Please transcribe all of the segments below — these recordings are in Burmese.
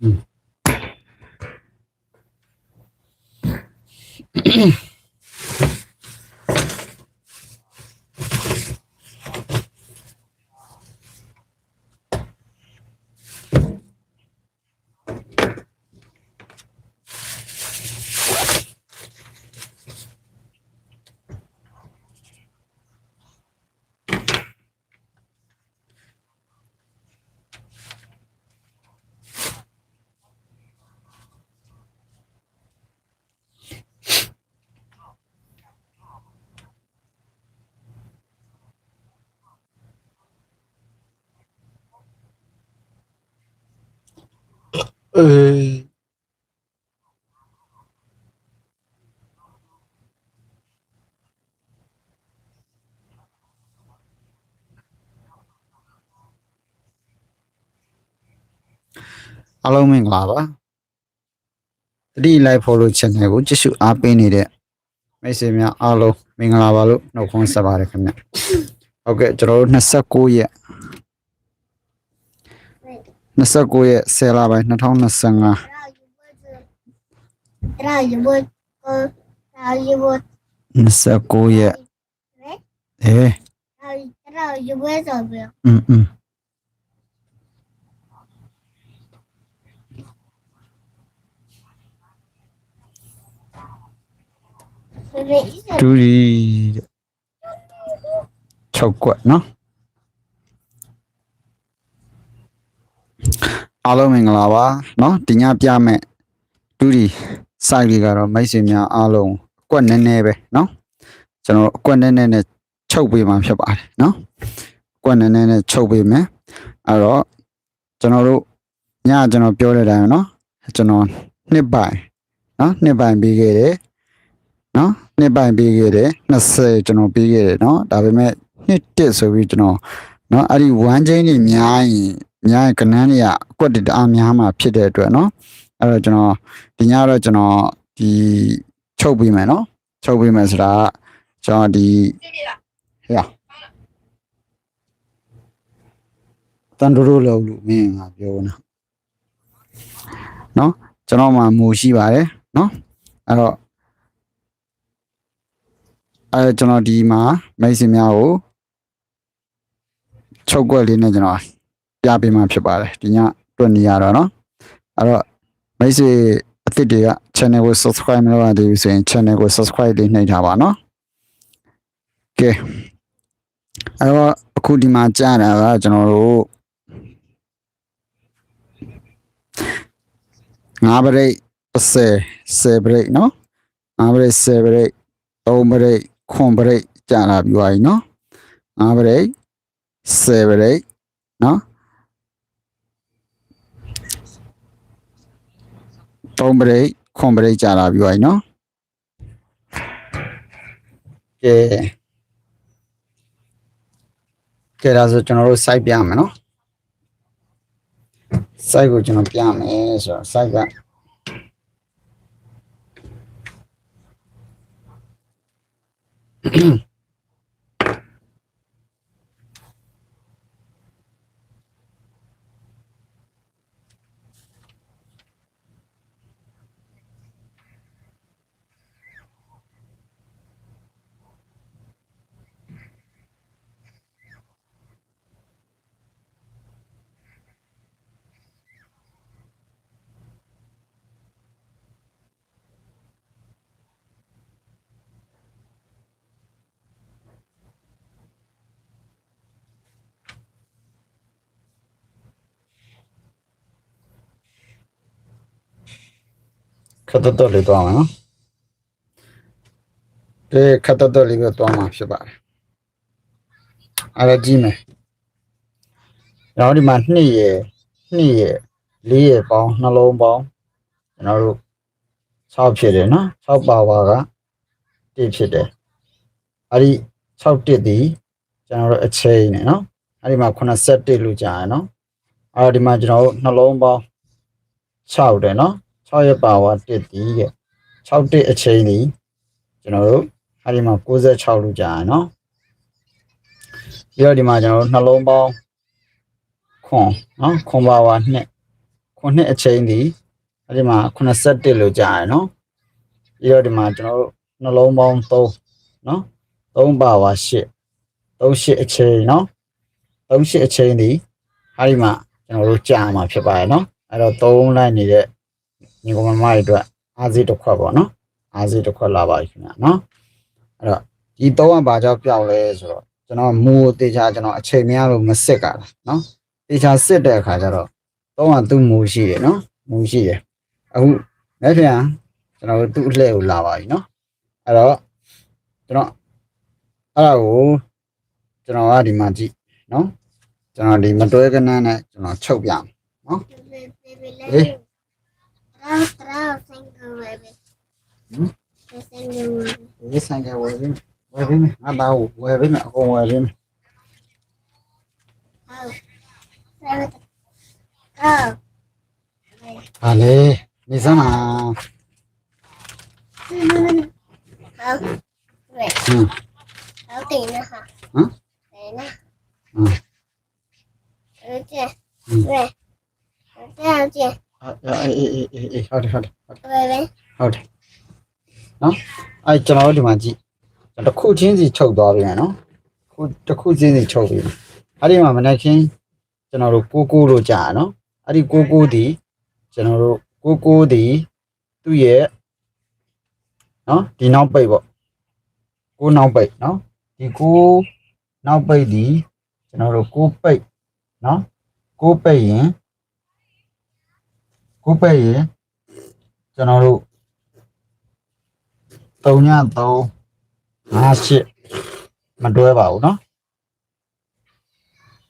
အေး အားလုံးမင်္ဂလာပါတတိလိုက် follow channel ကိုကြည့်ရှုအားပေးနေတဲ့မိတ်ဆွေများအားလုံးမင်္ဂလာပါလို့နှုတ်ခွန်းဆက်ပါတယ်ခင်ဗျဟုတ်ကဲ့ကျွန်တော်တို့29ရက် 29ရက်10လပိုင်း2025 Райбот, райбот, 29ရက်အေး райбот забыл. อืมอืมတူရီ6ကွက်နော် အားလုံးမင်္ဂလာပါနော်ဒီညပြမဲ့တူရီစိုက်လေးကတော့မိတ်ဆွေများအားလုံးအကွက်နည်းနည်းပဲနော်ကျွန်တော်အကွက်နည်းနည်းနဲ့ချုပ်ပေးမှာဖြစ်ပါတယ်နော်အကွက်နည်းနည်းနဲ့ချုပ်ပေးမယ်အဲ့တော့ကျွန်တော်တို့ညကျွန်တော်ပြောတဲ့အတိုင်းနော်ကျွန်တော်နှစ်ပိုင်နော်နှစ်ပိုင်ပြီးခဲ့တယ်နော်နှစ်ပိုင်ပေးခဲ့တယ်20ကျွန်တော်ပေးခဲ့တယ်နော်ဒါပေမဲ့နှစ်တစ်ဆိုပြီးကျွန်တော်နော်အဲ့ဒီ1ချင်းကြီးများရင်များရင်ကနန်းတွေကအကွက်တွေတအားများမှာဖြစ်တဲ့အတွက်နော်အဲ့တော့ကျွန်တော်ဒီညတော့ကျွန်တော်ဒီချုပ်ပေးမယ်နော်ချုပ်ပေးမယ်ဆိုတာကကျွန်တော်ဒီဟေ့တန်ဒရိုလောက်လို့မင်းငါပြောနော်နော်ကျွန်တော်မှမူရှိပါတယ်နော်အဲ့တော့အဲကျွန်တော်ဒီမှာမိတ်ဆွေများကိုချုပ်ကွက်လေးနဲ့ကျွန်တော် ပြပေးမှာဖြစ်ပါတယ်ဒီညတွေ့နေရတော့เนาะအဲ့တော့မိတ်ဆွေအသစ်တွေက channel ကို subscribe မလုပ်ရသေးဘူးဆိုရင် channel ကို subscribe လေးနှိပ်ထားပါเนาะကဲအဲ့တော့အခုဒီမှာကြားတာကကျွန်တော်တို့ငါးပရိတ်30 10ပရိတ်เนาะငါးပရိတ်10ပရိတ်3ပရိတ်ခွန်ပရိတ်ကြာလာပြီးသွားပြီเนาะငါးပရိတ်10ပရိတ် 3 break ခွန် break ကြာလာပြီပါနော်ကဲကဲဒါဆိုကျွန်တော်တို့ site ပြမယ်နော် site ကိုကျွန်တော်ပြမယ်ဆိုတော့ site က嗯。 တ်တော့လေးသွားမှာနော်ဒီခတ်တော့လေးပဲသွားမှာဖြစ်ပါတယ်အဲ့ဒါကြည့်မယ်နောက်ဒီမှာ2ရယ်2ရယ်4ရယ်ပေါင်းနှလုံးပေါင်းကျွန်တော်တို့6ဖြစ်တယ်နော်6ပါဝါက1ဖြစ်တယ်အဲ့ဒီ6တစ်ဒီကျွန်တော်တို့အချိန်နဲ့နော်အဲ့ဒီမှာ81လို့ကြာရယ်နော်အဲ့ဒီမှာကျွန်တော်တို့နှလုံးပေါင်း6တယ်နော် 6ရဲ့ပါဝါ1ဒီတဲ့6တစ်အချိန်ဒီကျွန်တော်တို့အဲ့ဒီမှာ96လို့ကြာရယ်နော်ပြီးတော့ဒီမှာကျွန်တော်တို့နှလုံးပေါင်းခွန်နော်ခွန်ပါဝါ2ခွခုနှစ်အချိန်ဒီအဲ့ဒီမှာ81လို့ကြာရယ်နော်ပြီးတော့ဒီမှာကျွန်တော်တို့နှလုံးပေါင်း3နော်3ပါဝါ8 38အချိန်နော်38အချိန်ဒီအဲ့ဒီမှာကျွန်တော်တို့ကြာမှာဖြစ်ပါရဲ့နော်အဲ့တော့3လိုက်နေတဲ့ ညီကောင်မမတွေအတွက်အားစိတစ်ခွက်ပေါ့နော်အားစိတစ်ခွက်လာပါပြီခင်ဗျာနော်အဲ့တော့ဒီ3ကဘာကြောင့်ပြောက်လဲဆိုတော့ကျွန်တော်မူကိုတေချာကျွန်တော်အချိန်များလို့မစစ်ကြတာနော်တေချာစစ်တဲ့အခါကျတော့3ကသူ့မူရှိတယ်နော်မူရှိတယ်အခုလက်ပြန်ကျွန်တော်တို့သူ့အလှည့်ကိုလာပါပြီနော်အဲ့တော့ကျွန်တော်အဲ့ဒါကိုကျွန်တော်ကဒီမှာကြည့်နော်ကျွန်တော်ဒီမတွဲကနန်းနဲ့ကျွန်တော်ချုပ်ပြမယ် Bebe, Trao, trao, cinco, bebe. Hmm? Que cinco, bebe. ဒီဆိုင်ကဝယ်ပြီးဝယ်ပြီးမယ်ငါသားကိုဝယ်ပြီးမယ်အကုန်ဝယ်ပြီးမယ် Trao. Bebe, trao. ဟာ Ini sang kau wajin, wajin ada wajin aku wajin. Ale, di sana. Hmm. Kau tina ha. Hmm. Tina. Hmm. Oke. Oke. Oke. Chưa, chưa? အေးအေးအေးအေးအေးဟုတ်တယ်ဟုတ်တယ် Bebe. ဟုတ်တယ်နော်အဲကျွန်တော်တို့ဒီမှာကြည့်ကျွန်တော်တစ်ခုချင်းစီချုပ်သွားပြီနော်ခုတစ်ခုချင်းစီချုပ်ပြီအဲ့ဒီမှာမနေ့ချင်းကျွန်တော်တို့ကိုကိုလို့ကြာနော်အဲ့ဒီကိုကိုဒီကျွန်တော်တို့ကိုကိုဒီသူ့ရဲ့နော်ဒီနောက်ပိတ်ပေါ့ကိုနောက်ပိတ်နော်ဒီကိုနောက်ပိတ်ဒီကျွန်တော်တို့ကိုပိတ်နော်ကိုပိတ်ရင် ကိုပိတ်ရင်ကျွန်တော်တို့ 3ည3 58မတွဲပါဘူးเนาะ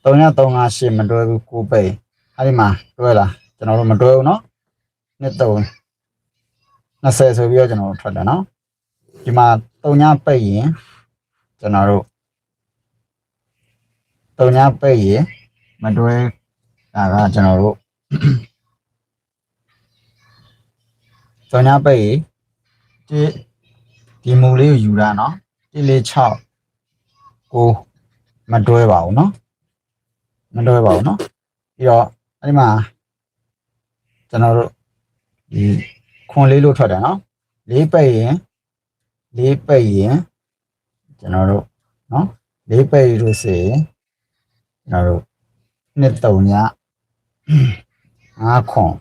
3ည3 58မတွဲဘူးကိုပိတ်အဲ့ဒီမှာတွဲလားကျွန်တော်တို့မတွဲဘူးเนาะနှစ်3 20ဆိုပြီးတော့ကျွန်တော်တို့ထွက်တယ်เนาะဒီမှာ3ညပိတ်ရင်ကျွန်တော်တို့3ညပိတ်ရင်မတွဲဒါကကျွန်တော်တို့ ကြော်ညာပိတ်ရေတိဒီမူလေးကိုယူတာနော်တိလေး6ကိုမတွဲပါဘူးနော်မတွဲပါဘူးနော်ပြီးတော့အဲ့ဒီမှာကျွန်တော်တို့ဒီခွန်လေးလို့ထွက်တယ်နော်လေးပိတ်ရင်လေးပိတ်ရင်ကျွန်တော်တို့နော်လေးပိတ်လို့ဆိုရင်ကျွန်တော်တို့နှစ်တုံညငါခွန်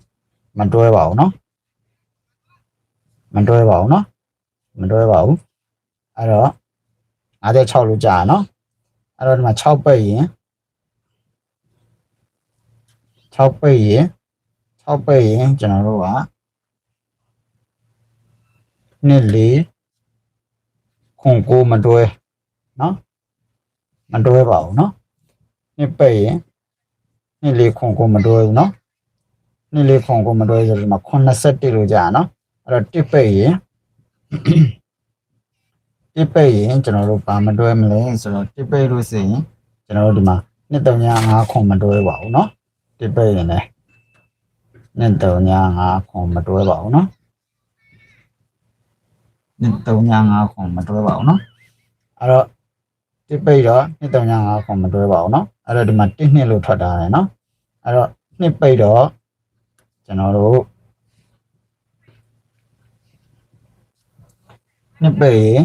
မတွဲပါဘူးနော် မတွဲပါဘူးเนาะ မတွဲပါဘူးအဲ့တော့56လို့ကြာနော်အဲ့တော့ဒီမှာ6ပိတ်ရင်6ပိတ်ရင်6ပိတ်ရင်ကျွန်တော်တို့ကနှစ်လေးခွန်ကိုမတွဲနော်မတွဲပါဘူးနော်နှစ်ပိတ်ရင်နှစ်လေးခွန်ကိုမတွဲဘူးနော်နှစ်လေးခွန်ကိုမတွဲဆိုဒီမှာ81လို့ကြာနော် အဲ့တော့တစ်ပိတ်ရင် တစ်ပိတ်ရင်ကျွန်တော်တို့ဘာမတွဲမလဲဆိုတော့တစ်ပိတ်လို့ဆိုရင်ကျွန်တော်တို့ဒီမှာနှစ်တုံညာ5ခွန်မတွဲပါဘူးเนาะတစ်ပိတ်ရင်လည်းနှစ်တုံညာ5ခွန်မတွဲပါဘူးเนาะနှစ်တုံညာ5ခွန်မတွဲပါဘူးเนาะအဲ့တော့တစ်ပိတ်တော့နှစ်တုံညာ5ခွန်မတွဲပါဘူးเนาะအဲ့တော့ဒီမှာတစ်နှစ်လို့ထွက်တာတယ်เนาะအဲ့တော့နှစ်ပိတ်တော့ကျွန်တော်တို့ နှစ်ပိတ်ရင်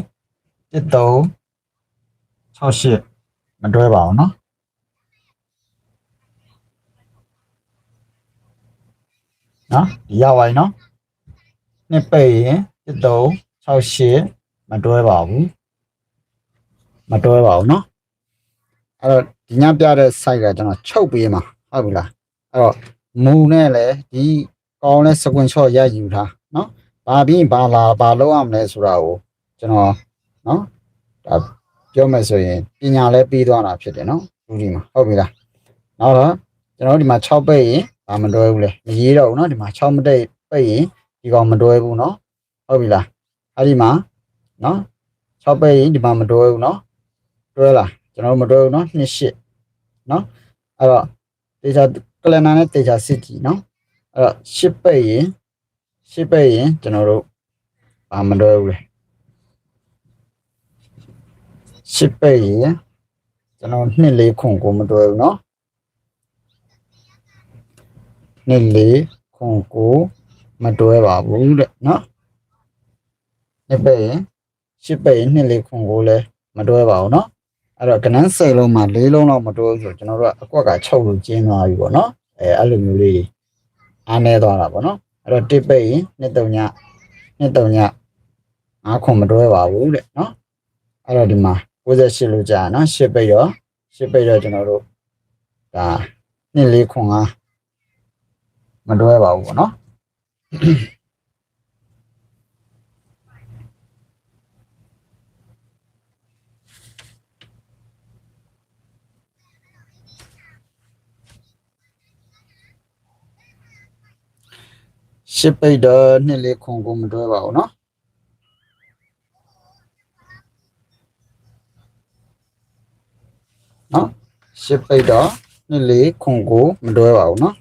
တစ်သုံး68မတွဲပါဘူးเนาะနော်ဒီရပါပြီเนาะနှစ်ပိတ်ရင်တစ်သုံး68မတွဲပါဘူးမတွဲပါဘူးเนาะအဲ့တော့ဒီညပြတဲ့ site ကကျွန်တော်ချုပ်ပေးမှာဟုတ်ပြီလားအဲ့တော့မူနဲ့လည်းဒီကောင်းလဲ screenshot ရယူထားเนาะ ဘာပြီးဘာလာဘာလုပ်ရမလဲဆိုတာကိုကျွန်တော်နော်ဒါပြောမယ်ဆိုရင်ပညာလည်းပြီးသွားတာဖြစ်တယ်နော်လူဒီမှာဟုတ်ပြီလားနောက်တော့ကျွန်တော်တို့ဒီမှာ6ပိတ်ရင်ဘာမတွဲဘူးလေမရေးတော့ဘူးနော်ဒီမှာ6မတိတ်ပိတ်ရင်ဒီကောင်မတွဲဘူးနော်ဟုတ်ပြီလားအဲ့ဒီမှာနော်6ပိတ်ရင်ဒီမှာမတွဲဘူးနော်တွဲလားကျွန်တော်တို့မတွဲဘူးနော်28နော်အဲ့တော့တေချာကလန်နာနဲ့တေချာစစ်ကြည့်နော်အဲ့တော့10ပိတ်ရင် 10ပိတ်ရင်ကျွန်တော်တို့ဘာမတွဲဘူးလေ ရှစ်ပိတ်ရင်ကျွန်တော်နှစ်လေးခွန်ကိုမတွဲဘူးเนาะနှစ်လေး ခွန်ကိုမတွဲပါဘူးတဲ့နော်နှစ်ပိတ်ရင်ရှစ်ပိတ်ရင်နှစ်လေးခွန်ကိုလည်းမတွဲပါဘူးနော်အဲ့တော့ကနန်း၁၀လုံးမှာ၄လုံးလောက်မတွဲဘူးဆိုတော့ကျွန်တော်တို့ကအကွက်က6လို့ကျင်းသွားပြီပေါ့နော်အဲအဲ့လိုမျိုးလေးအားနေသွားတာပေါ့နော် အဲ့တော့တစ်ပိတ်ရင်နှစ်တုံညနှစ်တုံညငါးခွန်မတွဲပါဘူးတဲ့နော်အဲ့တော့ဒီမှာ68လို့ကြာနော်ရှစ်ပိတ်တော့ရှစ်ပိတ်တော့ကျွန်တော်တို့ဒါနှစ်လေးခွန်ကမတွဲပါဘူးပေါ့နော် ရှစ်ပိတ်တော့နှစ်လေးခွန်ကိုမတွဲပါဘူးเนาะเนาะရှစ်ပိတ်တော့နှစ်လေးခွန်ကိုမတွဲပါဘူးเนาะ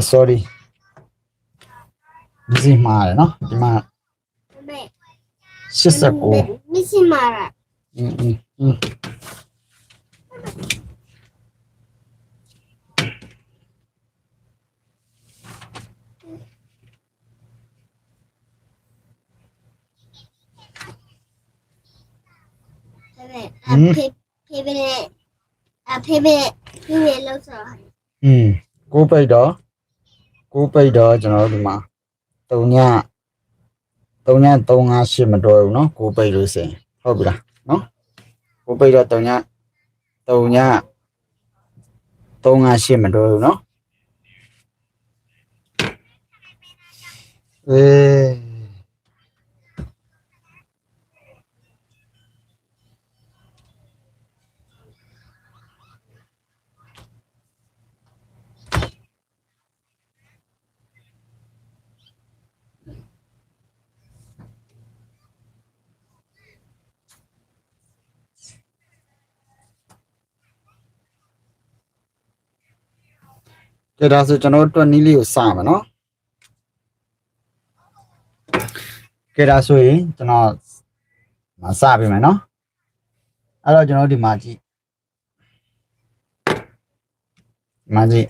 Oh, sorry. Mizimara, no? Mizimara. Shisaku. Mizimara. Mm -mm. pivot, a pivot, pivot lâu rồi. Ừ, cô bay đó. ကိုပိတ်တော့ကိုပိတ်တော့ကျွန်တော်တို့ဒီမှာ3ည3ည358မတော်ဘူးเนาะကိုပိတ်လို့စင်ဟုတ်ပြီလားเนาะကိုပိတ်တော့3ည3ည358မတော်ဘူးเนาะအေး ကဲဒါဆိုကျွန်တော်တို့တွက်နီးလေးကိုစမယ်နော်ကဲဒါဆိုရင်ကျွန်တော်မစပြမယ်နော်အဲ့တော့ကျွန်တော်ဒီမှာကြည့်ဒီမှာကြည့်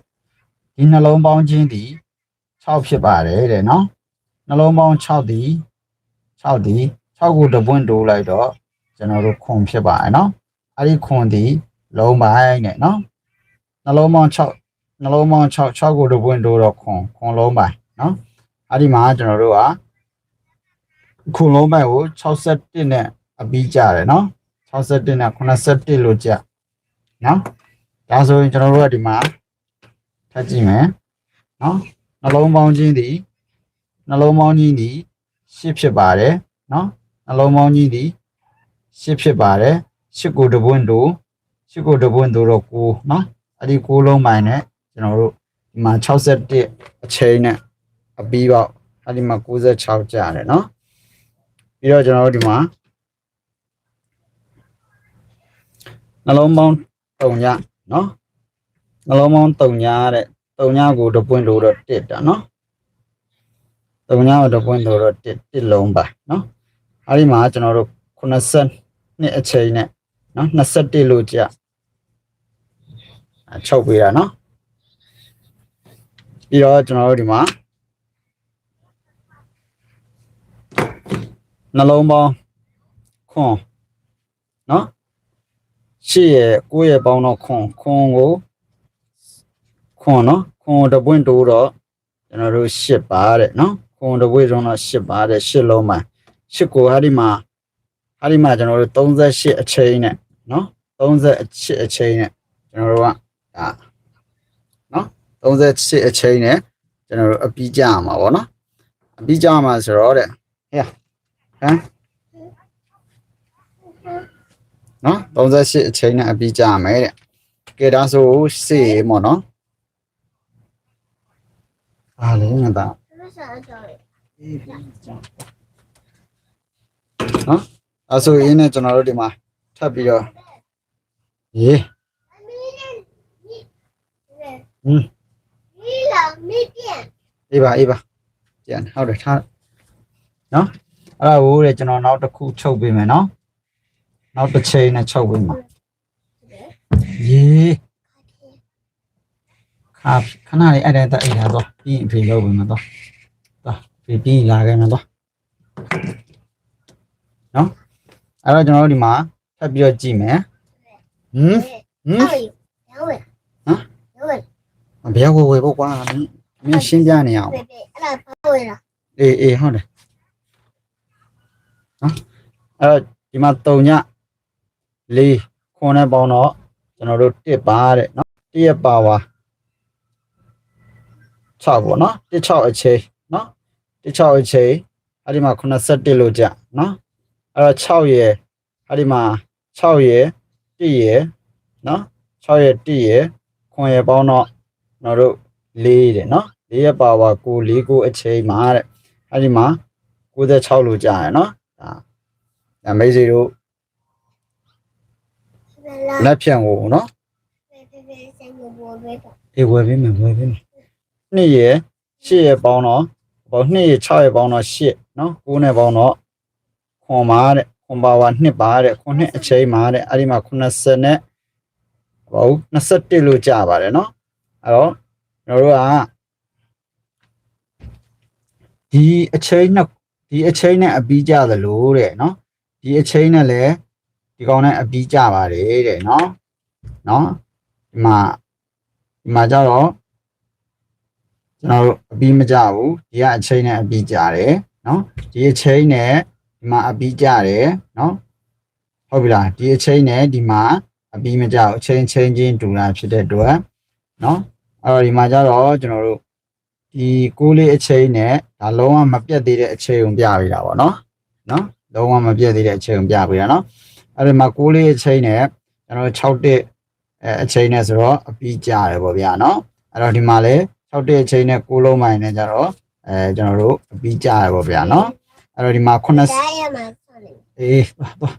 ဒီနှလုံးပေါင်းခြင်းဒီ6ဖြစ်ပါတယ်တဲ့နော်နှလုံးပေါင်း6ဒီ6ဒီ6ကိုတပွင့်တိုးလိုက်တော့ကျွန်တော်တို့ခွန်ဖြစ်ပါတယ်နော်အဲ့ဒီခွန်ဒီလုံးပိုင်းနဲ့နော်နှလုံးပေါင်း6 နှလုံးပေါင်း6 6ကိုတို့ပွင့်တိုးတော့ခွန်ခွန်လုံးပိုင်နော်အဲ့ဒီမှာကျွန်တော်တို့ကခွန်လုံးပိုင်ကို61နဲ့အပြီးကြတယ်နော်61နဲ့81လို့ကြနော်ဒါဆိုရင်ကျွန်တော်တို့ကဒီမှာထပ်ကြည့်မယ်နော်နှလုံးပေါင်းချင်းသည်နှလုံးပေါင်းချင်းသည်ရှစ်ဖြစ်ပါတယ်နော်နှလုံးပေါင်းချင်းသည်ရှစ်ဖြစ်ပါတယ်ရှစ်ကိုတပွင့်တို့ရှစ်ကိုတပွင့်တို့တော့ကိုနော်အဲ့ဒီကိုလုံးပိုင်းနဲ့ ကျွန်တော်တို့ဒီမှာ61အချိန်နဲ့အပြီးပေါက်အဲ့ဒီမှာ96ကျတယ်เนาะပြီးတော့ကျွန်တော်တို့ဒီမှာနှလုံးပေါင်း3ညเนาะနှလုံးပေါင်း3ညတဲ့3ညကိုတပွင့်လို့တော့1တာเนาะ3ညကိုတပွင့်လို့တော့1 1လုံးပါเนาะအဲ့ဒီမှာကျွန်တော်တို့90နှစ်အချိန်နဲ့เนาะ21လို့ကြအချုပ်ပေးတာเนาะ ပြီးတော့ကျွန်တော်တို့ဒီမှာနှလုံးပေါင်းခွန်နော်ရှေ့ရဲ့ကိုယ့်ရဲ့ပေါင်းတော့ခွန်ခွန်ကိုခွန်နော်ခွန်တပွင့်တိုးတော့ကျွန်တော်တို့ရှစ်ပါတဲ့နော်ခွန်တပွင့်ဆုံးတော့ရှစ်ပါတဲ့ရှစ်လုံးမှာရှစ်ကိုဟာဒီမှာဟာဒီမှာကျွန်တော်တို့38အချိန်နဲ့နော်38အချိန်နဲ့ကျွန်တော်တို့ကဒါ 38အချိန်နဲ့ကျွန်တော်တို့အပြီးကြရမှာပေါ့နော်အပြီးကြရမှာဆိုတော့တဲ့ဟဲ့ဟမ်နော်38အချိန်နဲ့အပြီးကြရမယ်တဲ့ကဲဒါဆိုစေပေါ့နော်အားလုံးငါသားနော်အဲဆိုရင်းနဲ့ကျွန်တော်တို့ဒီမှာထပ်ပြီးတော့ရေး Mm. မေးပြန်အေးပါအေးပါပြန်ဟုတ်တယ်ထားနော်အဲ့ဒါကိုတဲ့ကျွန်တော်နောက်တစ်ခုချုပ်ပေးမယ်နော်နောက်တစ်ချိန်နဲ့ချုပ်ပေးမှာရေခါခဏလေးအဲ့ဒါတက်အိမ်လာတော့ပြီးရင်ဖေလောက်ပေးမှာတော့တော့ဖေပြီးလာခဲ့မှာတော့နော်အဲ့တော့ကျွန်တော်တို့ဒီမှာထပ်ပြီးတော့ကြည့်မယ်ဟမ်ဟမ်ဟမ်ဘယ်ရောက်ဝယ်ဖို့ကွာမင်း မင်းရှင်းပြနေအောင်အဲ့ဒါဘာဝင်လားအေးအေးဟုတ်တယ်နော်အဲ့တော့ဒီမှာ3ည4ခွန်နဲ့ပေါင်းတော့ကျွန်တော်တို့1ပါတဲ့နော်1ရဲ့ပါဝါ6ပေါ့နော်1 6အချိန်နော်1 6အချိန်အဲ့ဒီမှာ81လို့ကြနော်အဲ့တော့6ရဲ့အဲ့ဒီမှာ6ရဲ့1ရဲ့နော်6ရဲ့1ရဲ့ခွန်ရဲ့ပေါင်းတော့ကျွန်တော်တို့ 4တဲ့နော်4ရဲ့ power ကို4ကိုအချိန်မှာတဲ့အဲ့ဒီမှာ96လို့ကြာရနော်ဒါဒါမိတ်ဆွေတို့လက်ဖြန့်ဖို့နော်အေးဝယ်ပေးမယ်ဝယ်ပေးမယ်2ရဲ့8ရဲ့ပေါင်းတော့ဘော2ရဲ့6ရဲ့ပေါင်းတော့8နော်9နဲ့ပေါင်းတော့ခွန်ပါတဲ့ခွန်ပါဝါ2ပါတဲ့ခွန်2အချိန်မှာတဲ့အဲ့ဒီမှာ90နဲ့ဘော21လို့ကြာပါတယ်နော်အဲ့တော့ ကျွန်တော်တို့ကဒီအချိန်နဲ့ဒီအချိန်နဲ့အပြီးကြသလိုတဲ့နော်ဒီအချိန်နဲ့လည်းဒီကောင်နဲ့အပြီးကြပါတယ်တဲ့နော်နော်ဒီမှာဒီမှာကြတော့ကျွန်တော်တို့အပြီးမကြဘူးဒီကအချိန်နဲ့အပြီးကြတယ်နော်ဒီအချိန်နဲ့ဒီမှာအပြီးကြတယ်နော်ဟုတ်ပြီလားဒီအချိန်နဲ့ဒီမှာအပြီးမကြဘူးအချိန်ချင်းချင်းတူတာဖြစ်တဲ့အတွက်နော် အဲ့တော့ဒီမှာကျတော့ကျွန်တော်တို့ဒီကိုးလေးအချိန်နဲ့ဒါလုံးဝမပြတ်သေးတဲ့အချိန်ုံပြပေးတာပေါ့နော်နော်လုံးဝမပြတ်သေးတဲ့အချိန်ုံပြပေးတာနော်အဲ့ဒီမှာကိုးလေးအချိန်နဲ့ကျွန်တော်6တက်အချိန်နဲ့ဆိုတော့အပြီးကြတယ်ပေါ့ဗျာနော်အဲ့တော့ဒီမှာလဲ6တက်အချိန်နဲ့ကိုးလုံးပိုင်းနဲ့ကျတော့အဲကျွန်တော်တို့အပြီးကြတယ်ပေါ့ဗျာနော်အဲ့တော့ဒီမှာ90အေးပါပါ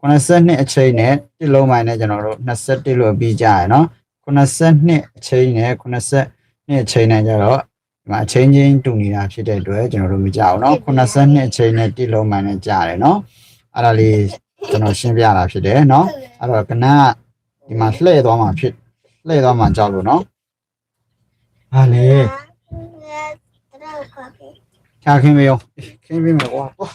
92အချိန်နဲ့တစ်လုံးပိုင်းနဲ့ကျွန်တော်တို့21လို့အပြီးကြရနော် 82အချိန်နဲ့82အချိန်နဲ့ကြတော့ဒီမှာအချိန်ချင်းတူနေတာဖြစ်တဲ့အတွက်ကျွန်တော်တို့မကြအောင်เนาะ82အချိန်နဲ့တိလုံးမှန်နဲ့ကြားတယ်เนาะအဲ့ဒါလေးကျွန်တော်ရှင်းပြတာဖြစ်တယ်เนาะအဲ့တော့ကဏကဒီမှာလှည့်သွားမှာဖြစ်လှည့်သွားမှာကြောက်လို့เนาะဟာလေချာခင်းမေးအောင်ခင်းမေးမယ်ကွာကွာ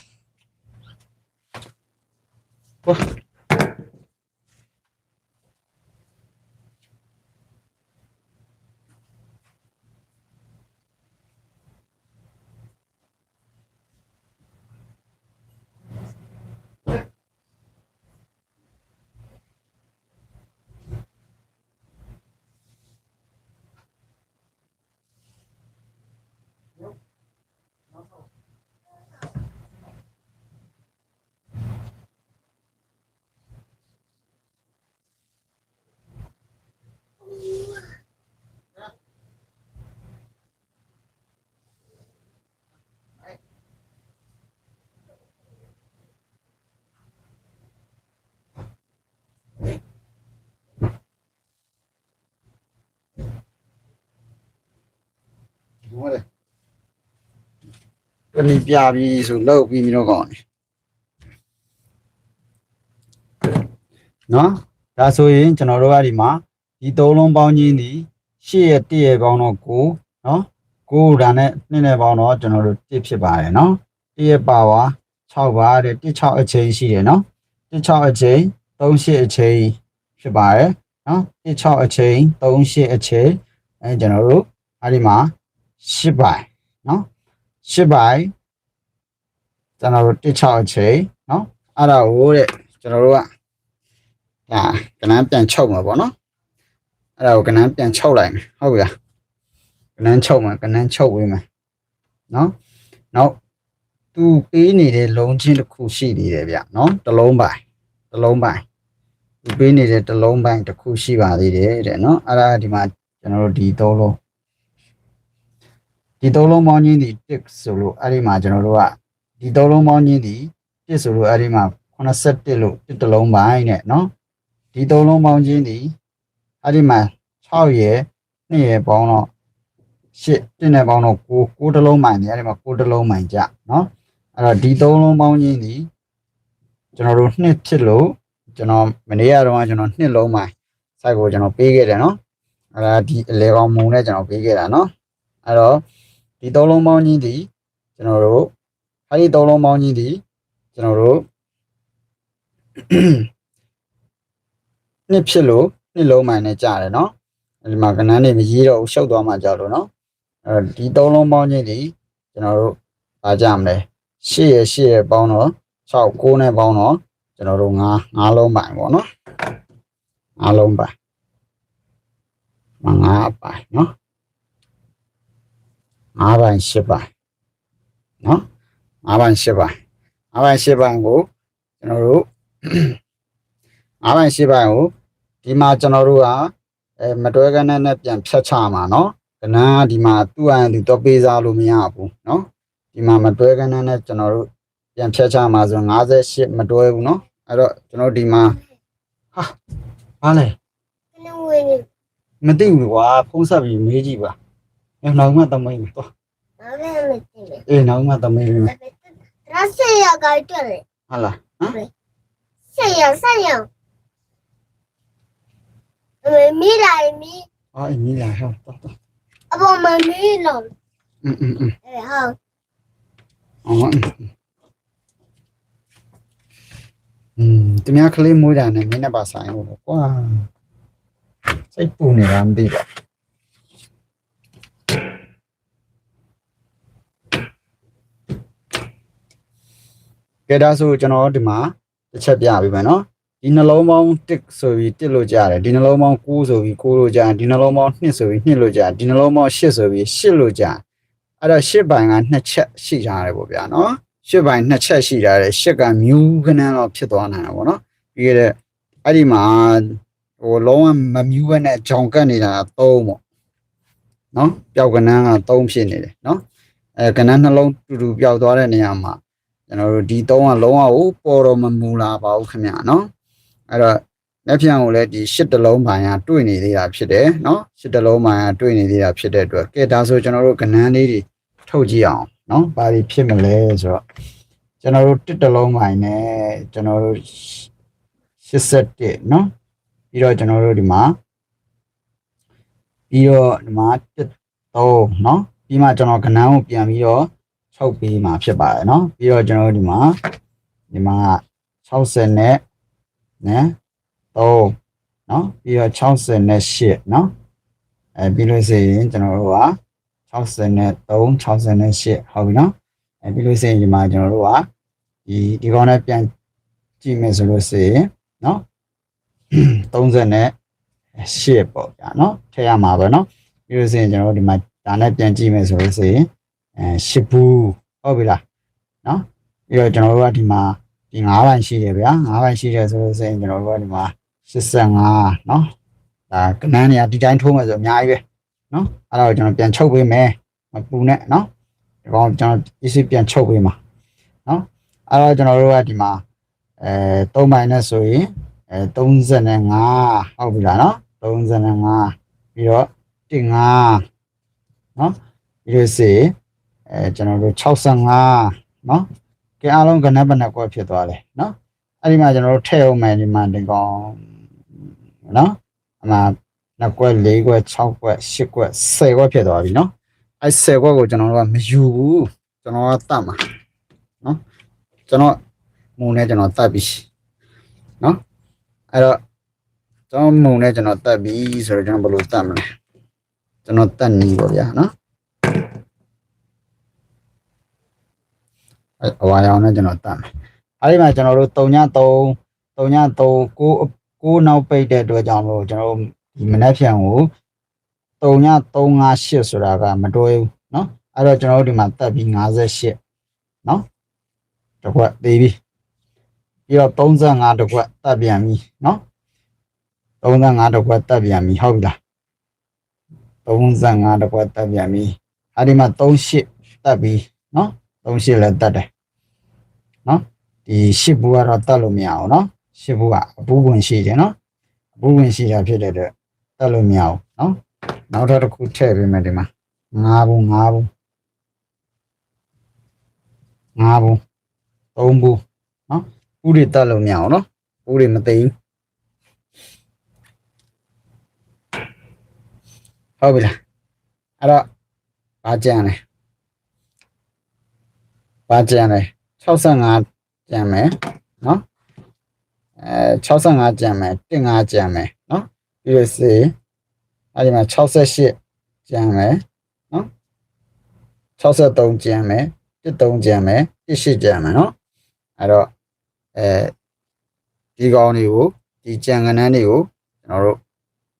ဟုတ်တယ်ကလေးပြပြီးဆိုလောက်ပြီးမျိုးကောင်းတယ်နော်ဒါဆိုရင်ကျွန်တော်တို့ကဒီမှာဒီသုံးလုံးပေါင်းချင်းဒီရှစ်ရဲ့တည့်ရဲ့ပေါင်းတော့9နော်9ဒါနဲ့နှစ်နဲ့ပေါင်းတော့ကျွန်တော်တို့1ဖြစ်ပါတယ်နော်တည့်ရဲ့ပါဝါ6ပါတဲ့1 6အချိန်ရှိတယ်နော်1 6အချိန်3 8အချိန်ဖြစ်ပါတယ်နော်1 6အချိန်3 8အချိန်အဲကျွန်တော်တို့အဲဒီမှာ 10ပိုင်းနော်10ပိုင်းကျွန်တော်တို့1 6အချိန်နော်အဲ့ဒါကိုတဲ့ကျွန်တော်တို့ကဒါကနန်းပြန်ချုပ်မှာပေါ့နော်အဲ့ဒါကိုကနန်းပြန်ချုပ်လိုက်မယ်ဟုတ်ပြီလားကနန်းချုပ်မှာကနန်းချုပ်ဝေးမယ်နော်နောက်သူပေးနေတဲ့လုံးချင်းတစ်ခုရှိသေးတယ်ဗျနော်တစ်လုံးပိုင်းတစ်လုံးပိုင်းသူပေးနေတဲ့တစ်လုံးပိုင်းတစ်ခုရှိပါသေးတယ်တဲ့နော်အဲ့ဒါဒီမှာကျွန်တော်တို့ဒီသုံးလုံး ဒီသုံးလုံးပေါင်းခြင်းသည် tick ဆိုလို့အဲ့ဒီမှာကျွန်တော်တို့ကဒီသုံးလုံးပေါင်းခြင်းသည် tick ဆိုလို့အဲ့ဒီမှာ81လို့တစ်တလုံးပိုင်းနဲ့နော်ဒီသုံးလုံးပေါင်းခြင်းသည်အဲ့ဒီမှာ6ရယ်2ရယ်ပေါင်းတော့8တင်းနဲ့ပေါင်းတော့9 9တလုံးပိုင်းနေအဲ့ဒီမှာ9တလုံးပိုင်းကြနော်အဲ့တော့ဒီသုံးလုံးပေါင်းခြင်းသည်ကျွန်တော်တို့နှစ်ဖြစ်လို့ကျွန်တော်မနေ့ကတော့ကျွန်တော်နှစ်လုံးပိုင်းစိုက်ကိုကျွန်တော်ပေးခဲ့တယ်နော်အဲ့ဒါဒီအလေကောင်မုံနဲ့ကျွန်တော်ပေးခဲ့တာနော်အဲ့တော့ ဒီသုံးလုံးပေါင်းချင်းဒီကျွန်တော်တို့အဲ့ဒီသုံးလုံးပေါင်းချင်းဒီကျွန်တော်တို့နှစ်ဖြစ်လို့နှစ်လုံးမှန်နဲ့ကြားတယ်နော်ဒီမှာကနန်းနေမရေးတော့ဘူးရှုပ်သွားမှကြောက်လို့နော်အဲ့တော့ဒီသုံးလုံးပေါင်းချင်းဒီကျွန်တော်တို့ဗာကြမလဲရှစ်ရရှစ်ရပေါင်းတော့6 9နဲ့ပေါင်းတော့ကျွန်တော်တို့9 9လုံးပိုင်ပေါ့နော်9လုံးပိုင်မ9ပိုင်နော် 9ပိုင်10ပိုင်နော်9ပိုင်10ပိုင်9ပိုင်10ပိုင်ကိုကျွန်တော်တို့ 9ပိုင်10ပိုင်ကိုဒီမှာကျွန်တော်တို့ကအဲမတွဲကနဲ့နဲ့ပြန်ဖြတ်ချမှာเนาะကနန်းကဒီမှာသူ့အန်သူတော့ပေးစားလို့မရဘူးเนาะဒီမှာမတွဲကနဲ့နဲ့ကျွန်တော်တို့ပြန်ဖြတ်ချမှာဆို58မတွဲဘူးเนาะအဲ့တော့ကျွန်တော်ဒီမှာဟာဘာလဲ ကနဝင်းနေ မသိဘူးကွာဖုံးဆက်ပြီးမေးကြည့်ပါ အဲနောက်မှသမီးတော့ ဘာလဲမသိဘူး အေးနောက်မှသမီးလေး ရစေရကကြတယ် ဟာလားဟမ် စေရဆက်ရအမေမိလိုက်မိ အော်အင်းကြီးလာဟောတော့တော့ အပေါ်မမီလုံး อืมอืมอืม အဲဟော อ๋ออืมတမကလေးမွေးတာနဲ့မင်းနဲ့ပါဆိုင်လို့ပေါ့ကွာစိတ်ပူနေတာမသိပါကဲ ဒါဆိုကျွန်တော်ဒီမှာတစ်ချက်ပြပေးမယ်နော်ဒီနှလုံးပေါင်း1ဆိုပြီး1လို့ကြားတယ်ဒီနှလုံးပေါင်း9ဆိုပြီး9လို့ကြားဒီနှလုံးပေါင်း2ဆိုပြီး2လို့ကြားဒီနှလုံးပေါင်း8ဆိုပြီး8လို့ကြားအဲ့တော့ရှစ်ပိုင်းကနှစ်ချက်ရှိကြတယ်ပေါ့ဗျာနော်ရှစ်ပိုင်းနှစ်ချက်ရှိကြတယ်ရှစ်ကမြူးကနန်းတော့ဖြစ်သွားနိုင်တာပေါ့နော်ပြီးရတဲ့အဲ့ဒီမှာဟိုလုံးဝမမြူးဘဲနဲ့ဂျောင်ကတ်နေတာ3ပေါ့နော်ပျောက်ကနန်းက3ဖြစ်နေတယ်နော်အဲကနန်းနှလုံးတူတူပျောက်သွားတဲ့နေရာမှာ ကျွန်တော်တို့ဒီသုံးကလုံးဝကိုပေါ်တော်မမူလာပါဘူးခင်ဗျာနော်အဲ့တော့လက်ဖြံကိုလည်းဒီ၈တလုံးပိုင်းကတွေ့နေသေးတာဖြစ်တယ်နော်၈တလုံးပိုင်းကတွေ့နေသေးတာဖြစ်တဲ့အတွက်ကဲဒါဆိုကျွန်တော်တို့ကဏန်းလေးတွေထုတ်ကြည့်အောင်နော်ဘာတွေဖြစ်မလဲဆိုတော့ကျွန်တော်တို့တစ်တလုံးပိုင်းနဲ့ကျွန်တော်တို့81နော်ပြီးတော့ကျွန်တော်တို့ဒီမှာပြီးတော့ဒီမှာ3နော်ပြီးမှကျွန်တော်ကဏန်းကိုပြန်ပြီးတော့ ချုပ်ပေးမှာဖြစ်ပါတယ်เนาะပြီးတော့ကျွန်တော်တို့ဒီမှာဒီမှာ60နဲ့နဲ့3เนาะပြီးတော့60နဲ့8เนาะအဲပြီးလို့ဆိုရင်ကျွန်တော်တို့က 63 68ဟုတ်ပြီနော်အဲပြီးလို့ရှိရင်ဒီမှာကျွန်တော်တို့ကဒီဒီကောင်နဲ့ပြန်ကြည့်မယ်ဆိုလို့ရှိရင်နော်30နဲ့8ပေါ့ဗျာနော်ထည့်ရမှာပဲနော်ပြီးလို့ရှိရင်ကျွန်တော်တို့ဒီမှာဒါနဲ့ပြန်ကြည့်မယ်ဆိုလို့ရှိရင် အဲ8ဘူးဟုတ်ပြီလားနော်ပြီးတော့ကျွန်တော်တို့ကဒီမှာဒီ9ဘိုင်ရှိတယ်ဗျာ9ဘိုင်ရှိတယ်ဆိုလို့ရှိရင်ကျွန်တော်တို့ကဒီမှာ85နော်ဒါကနန်းနေရာဒီတိုင်းထိုးမယ်ဆိုအများကြီးပဲနော်အဲ့ဒါကိုကျွန်တော်ပြန်ချုပ်ပေးမယ်မပူနဲ့နော်ဒီကောင်ကျွန်တော် PC ပြန်ချုပ်ပေးမှာနော်အဲ့တော့ကျွန်တော်တို့ကဒီမှာအဲ3မိုင်နဲ့ဆိုရင်အဲ35ဟုတ်ပြီလားနော်35ပြီးတော့15နော်ပြီးလို့စီ အဲကျွန်တော်တို့65နော်ကဲအားလုံးကနပ်ပနက်ကွက်ဖြစ်သွားတယ်နော်အဲ့ဒီမှာကျွန်တော်တို့ထည့်အောင်မယ်ဒီမှာဒီကောင်နော်အမှနှစ်ကွက်၄ကွက်6ကွက်8ကွက်10ကွက်ဖြစ်သွားပြီเนาะအဲ10ကွက်ကိုကျွန်တော်တို့ကမယူဘူးကျွန်တော်ကတတ်မှာเนาะကျွန်တော်မုံနဲ့ကျွန်တော်တတ်ပြီเนาะအဲ့တော့ကျွန်တော်မုံနဲ့ကျွန်တော်တတ်ပြီဆိုတော့ကျွန်တော်ဘယ်လိုတတ်မလဲကျွန်တော်တတ်နေပါဗျာเนาะ အဲအဝါရောင်နဲ့ကျွန်တော်တတ်မယ်အဲဒီမှာကျွန်တော်တို့3ည3 3ည3 9 9နောက်ပိတ်တဲ့အတွက်ကြောင့်လို့ကျွန်တော်တို့ ဒီမနက်ဖြန်ကို3ည358ဆိုတာကမတွဲဘူးเนาะအဲ့တော့ကျွန်တော်တို့ဒီမှာတက်ပြီး58เนาะတစ်ခွက်သေးပြီပြီးတော့35တစ်ခွက်တက်ပြန်ပြီเนาะ35တစ်ခွက်တက်ပြန်ပြီဟုတ်ပြီလား35တစ်ခွက်တက်ပြန်ပြီအဲ့ဒီမှာ38တက်ပြီเนาะ38လည်းတက်တယ် နော်ဒီရှစ်ဘူးကတော့တတ်လို့မရအောင်နော်ရှစ်ဘူးကအပူဝင်ရှိတယ်နော်အပူဝင်ရှိတာဖြစ်တဲ့အတွက်တတ်လို့မရအောင်နော်နောက်ထပ်တစ်ခုထည့်ပေးမယ်ဒီမှာငါးဘူးငါးဘူးငါးဘူးသုံးဘူးနော်ဘူးတွေတတ်လို့မရအောင်နော်ဘူးတွေမသိဘူးဟုတ်ပြီလားအဲ့တော့ဘာကြံလဲဘာကြံလဲ 65ကြံမယ်နော်အဲ65ကြံမယ်15ကြံမယ်နော်ပြီးလို့စေအဲ့ဒီမှာ68ကြံမယ်နော်63ကြံမယ်13ကြံမယ်18ကြံမယ်နော်အဲ့တော့အဲဒီကောင်တွေကိုဒီကြံကနန်းတွေကိုကျွန်တော်တို့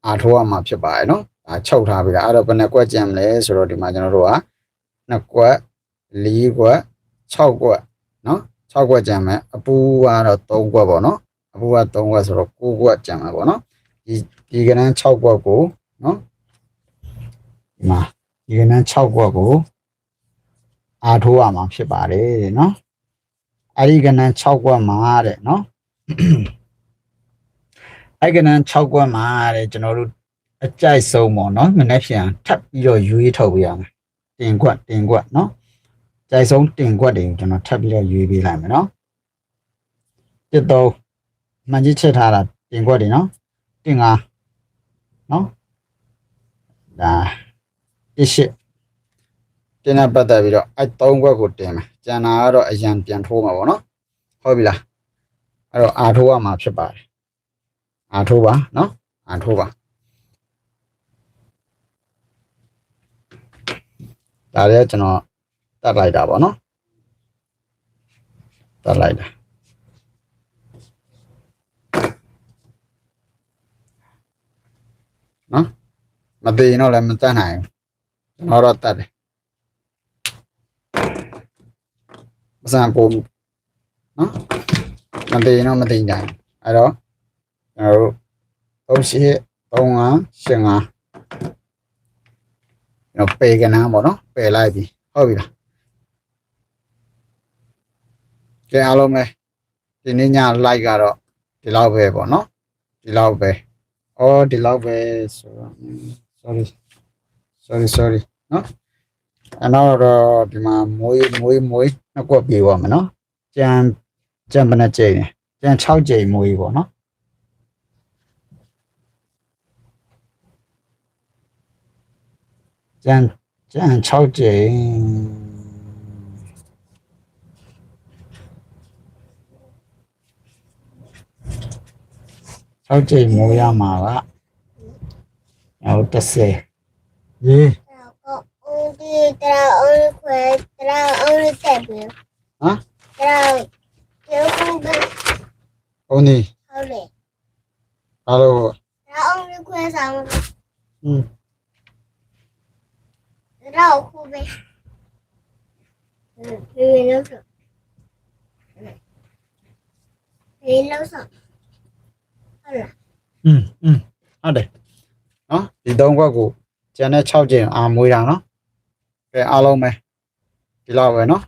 အားထိုးရမှာဖြစ်ပါတယ်နော်ဒါချုပ်ထားပြီလားအဲ့တော့ဘယ်နှကွက်ကြံမလဲဆိုတော့ဒီမှာကျွန်တော်တို့က2ကွက်4ကွက်6ကွက် နော်6ကွက်ကြံမယ်အပူကတော့3ကွက်ပေါ့နော်အပူက3ကွက်ဆိုတော့9ကွက်ကြံမှာပေါ့နော်ဒီဒီကနန်း6ကွက်ကိုနော်ဒီမှာဒီကနန်း6ကွက်ကိုအားထိုးရမှာဖြစ်ပါတယ်တဲ့နော်အဲ့ဒီကနန်း6ကွက်မှာတဲ့နော်အဲ့ဒီကနန်း6ကွက်မှာတဲ့ကျွန်တော်တို့အကြိုက်ဆုံးပေါ့နော်မနေ့ပြန်ထပ်ပြီးတော့ရွေးထုတ်ပြရမယ်တင်ကွက်တင်ကွက်နော် ကြိုက်ဆုံးတင်ကွက်တွေကိုကျွန်တော်ထပ်ပြီးတော့ရွေးပေးလိုက်မယ်နော်တစ်တော့မှန်ကြီးချက်ထားတာတင်ကွက်တွေနော်တင်ငါနော်ဒါတစ်ရှစ်တင်တဲ့ပတ်သက်ပြီးတော့အဲ့သုံးခွက်ကိုတင်မယ်ကျန်တာကတော့အရန်ပြန်ထိုးမှာပေါ့နော်ဟုတ်ပြီလားအဲ့တော့အာထိုးရမှာဖြစ်ပါတယ်အာထိုးပါနော်အာထိုးပါဒါလည်းကျွန်တော် တတ်လိုက်တာပေါ့နော်တတ်လိုက်တာနော်မသိရင်တော့လည်းမတတ်နိုင်ဘူးကျွန်တော်တော့တတ်တယ်မစံပုံနော်မသိရင်တော့မသိနိုင်ဘူးအဲ့တော့ကျွန်တော်တို့38 35 85ကျွန်တော်ပေကနန်းပေါ့နော်ပယ်လိုက်ပြီဟုတ်ပြီလား ကဲအားလုံးပဲဒီနေ့ည like ကတော့ဒီလောက်ပဲပေါ့နော်ဒီလောက်ပဲအော်ဒီလောက်ပဲဆိုတော့ sorry sorry sorry နော်အဲ့တော့ဒီမှာမွေးမွေးမွေးနှစ်ကွက်ပြေးပါမယ်နော်ကြံကြံဘယ်နှကြိမ်လဲကြံ6ကြိမ်မွေးပေါ့နော်ကြံကြံ6ကြိမ် 6ကြိမ်မွေးရမှာကဟုတ်30ရေး Trao con đi trao ơi khỏe trao ơi đẹp nhiều ဟမ် trao kiểu không biết ဟုတ်နေ sao để အားလို့ trao ông đi khỏe sao อืม trao không biết vì nó sợ vì nó sợ hay là อืมอืมဟုတ်တယ်နော်ဒီသုံးခွက်ကိုကျန်တဲ့6ကျင်အာမွေးတာနော်ကဲအားလုံးပဲဒီလောက်ပဲနော်